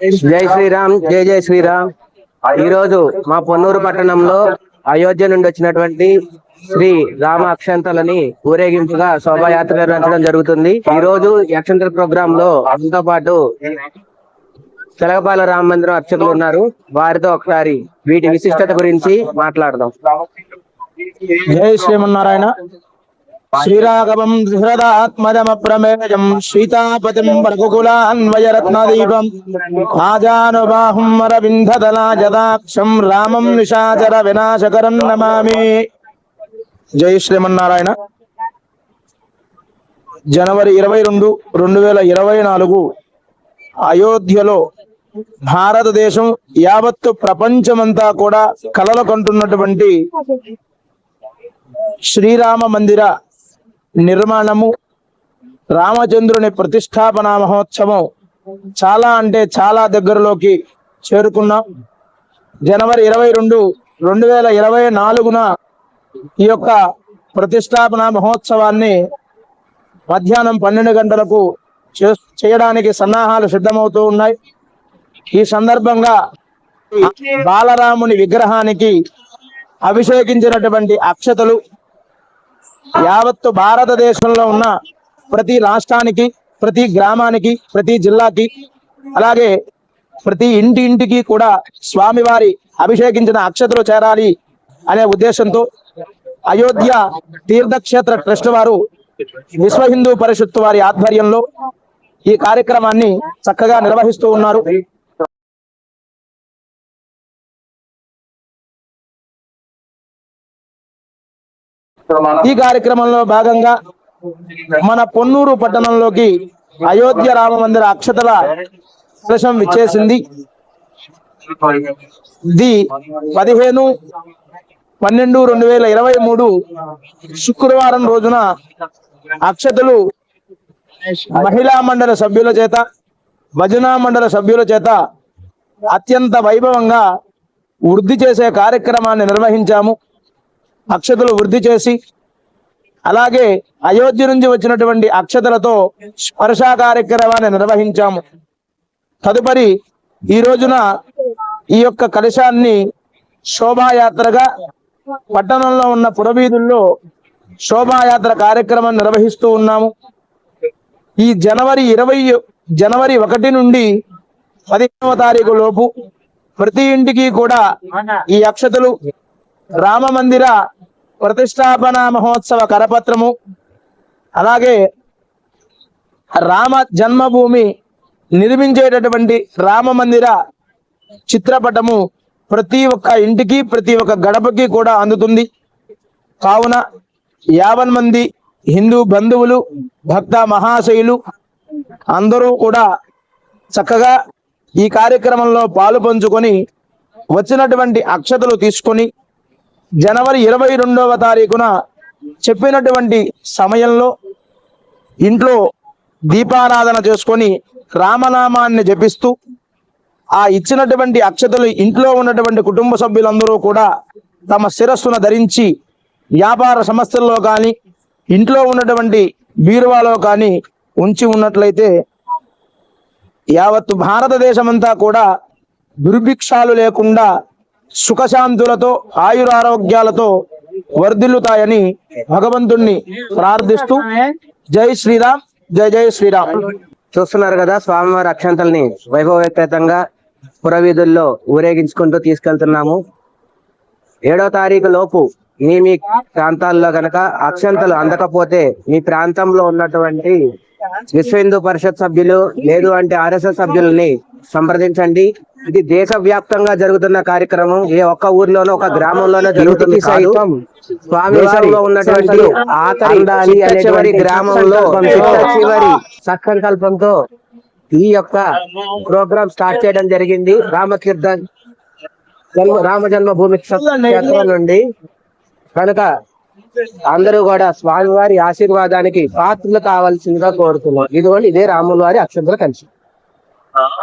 జై శ్రీరామ్ జై జై శ్రీరామ్. ఈ రోజు మా పొన్నూరు పట్టణంలో అయోధ్య నుండి వచ్చినటువంటి శ్రీ రామ అక్షంతలని ఊరేగింపుగా శోభాయాత్ర నిర్వహించడం జరుగుతుంది. ఈ రోజు అక్షంతల ప్రోగ్రామ్లో మనతో పాటు తెలగపాల రామ మందిరం అర్చకులు ఉన్నారు. వారితో ఒకసారి వీటి విశిష్టత గురించి మాట్లాడదాం. జై శ్రీమన్నారాయణ. శ్రీరాఘవం ధృదాత్మజమ ప్రమేయం సీతాపతిం రఘుకులాన్వయరత్నదీపం ఆజానుబాహుం అరవిందదలాజదాక్షం రామం నిశాచర వినాశకరం నమామి జై శ్రీమన్నారాయణ జనవరి ఇరవై రెండు రెండు వేల ఇరవై నాలుగు అయోధ్యలో భారతదేశం యావత్తు ప్రపంచమంతా కూడా కలలు కంటున్నటువంటి శ్రీరామ మందిర నిర్మాణము రామచంద్రుని ప్రతిష్టాపన మహోత్సవం చాలా అంటే చాలా దగ్గరలోకి చేరుకున్నాం. జనవరి ఇరవై రెండు రెండు వేల ఇరవై నాలుగున ఈ యొక్క ప్రతిష్టాపన మహోత్సవాన్ని మధ్యాహ్నం పన్నెండు గంటలకు చే- చేయడానికి సన్నాహాలు సిద్ధమవుతూ ఉన్నాయి. ఈ సందర్భంగా బాలరాముని విగ్రహానికి అభిషేకించినటువంటి అక్షతలు యావత్తు భారతదేశంలో ఉన్న ప్రతి రాష్ట్రానికి ప్రతి గ్రామానికి ప్రతి జిల్లాకి అలాగే ప్రతి ఇంటి ఇంటికి కూడా స్వామివారి అభిషేకించిన అక్షతలు చేరాలి అనే ఉద్దేశంతో అయోధ్య తీర్థక్షేత్ర ట్రస్ట్ వారు విశ్వ హిందూ పరిషత్తు వారి ఆధ్వర్యంలో ఈ కార్యక్రమాన్ని చక్కగా నిర్వహిస్తూ ఉన్నారు. ఈ కార్యక్రమంలో భాగంగా మన పొన్నూరు పట్టణంలోకి అయోధ్య రామ మందిర అక్షతల కలశం విచ్చేసింది. ది పదిహేను పన్నెండు రెండు వేల ఇరవై మూడు శుక్రవారం రోజున అక్షతలు మహిళా మండల సభ్యుల చేత భజనా మండల సభ్యుల చేత అత్యంత వైభవంగా వృద్ధి చేసే కార్యక్రమాన్ని నిర్వహించాము. అక్షతలు వృద్ధి చేసి అలాగే అయోధ్య నుంచి వచ్చినటువంటి అక్షతలతో స్పర్శ కార్యక్రమాన్ని నిర్వహించాము. తదుపరి ఈ రోజున ఈ యొక్క కలశాన్ని శోభాయాత్రగా పట్టణంలో ఉన్న పురవీధుల్లో శోభాయాత్ర కార్యక్రమం నిర్వహిస్తూ ఉన్నాము. ఈ జనవరి ఇరవై జనవరి ఒకటి నుండి పదిహేనవ తారీఖు లోపు ప్రతి ఇంటికి కూడా ఈ అక్షతలు రామ మందిర ప్రతిష్టాపన మహోత్సవ కరపత్రము. అలాగే రామ జన్మభూమి నిర్మించేటటువంటి రామ మందిర చిత్రపటము ప్రతి ఒక్క ఇంటికి ప్రతి ఒక్క గడపకి కూడా అందుతుంది. కావున యావన్ మంది హిందూ బంధువులు భక్త మహాశయులు అందరూ కూడా చక్కగా ఈ కార్యక్రమంలో పాలు పంచుకొని వచ్చినటువంటి అక్షతలు తీసుకొని జనవరి ఇరవై రెండవ తారీఖున చెప్పినటువంటి సమయంలో ఇంట్లో దీపారాధన చేసుకొని రామనామాన్ని జపిస్తూ ఆ ఇచ్చినటువంటి అక్షతలు ఇంట్లో ఉన్నటువంటి కుటుంబ సభ్యులందరూ కూడా తమ శిరస్సును ధరించి వ్యాపార సంస్థల్లో కానీ ఇంట్లో ఉన్నటువంటి బీరువాలో కానీ ఉంచి ఉన్నట్లయితే యావత్తు భారతదేశమంతా కూడా దుర్భిక్షాలు లేకుండా సుఖశాంతులతో ఆయురారోగ్యాలతో వర్ధిల్లుతాయని భగవంతుణ్ణి ప్రార్థిస్తూ జై శ్రీరామ్ జై జై శ్రీరామ్. చూస్తున్నారు కదా స్వామివారి అక్షంతల్ని వైభవపేతంగా పురవీధుల్లో ఊరేగించుకుంటూ తీసుకెళ్తున్నాము. ఏడో తారీఖు లోపు మీ మీ ప్రాంతాల్లో గనక అక్షంతలు అందకపోతే మీ ప్రాంతంలో ఉన్నటువంటి విశ్వ హిందూ పరిషత్ సభ్యులు లేదు అంటే ఆర్ఎస్ఎస్ సభ్యులని సంప్రదించండి. ఇది దేశ వ్యాప్తంగా జరుగుతున్న కార్యక్రమం. ఏ ఒక్క ఊర్లోనో ఒక గ్రామంలోనో జరుగుతుంది సైతం స్వామివారిలో ఉన్నటువంటి ఆతండాలి అనే చివరి గ్రామంలో చివరి సత్సంకల్పంతో ఈ యొక్క ప్రోగ్రామ్ స్టార్ట్ చేయడం జరిగింది. రామకీర్తన్ జన్మ రామ జన్మభూమి క్షేత్రం నుండి. కనుక అందరూ కూడా స్వామివారి ఆశీర్వాదానికి పాత్రలు కావాల్సిందిగా కోరుతున్నాం. ఇదిగోండి ఇదే రాముల వారి అక్షంతల కలిసి.